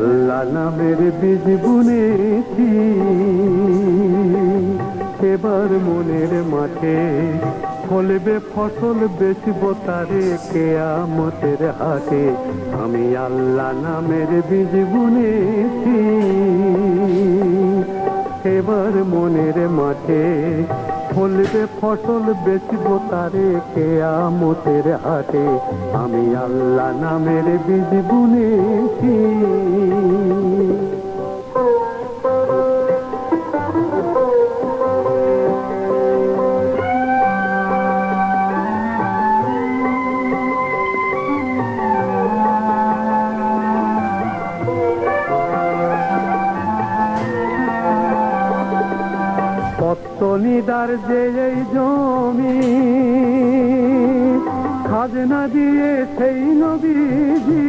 আল্লাহ নামের বীজ বুনেছি। এবার মনের মাঠে ফলবে ফসল, বেচব তারে কেয়ামতের হাটে। আমি আল্লাহ নামের বীজ বুনেছি। এবার মনের মাঠে ফলবে ফসল, বেচব তারে কেয়ামতের হাটে। আমি আল্লাহ নামের বীজ বুনেছি। পত্তনিদার যে এই জমি খাজনা দিয়ে সেই নবীজি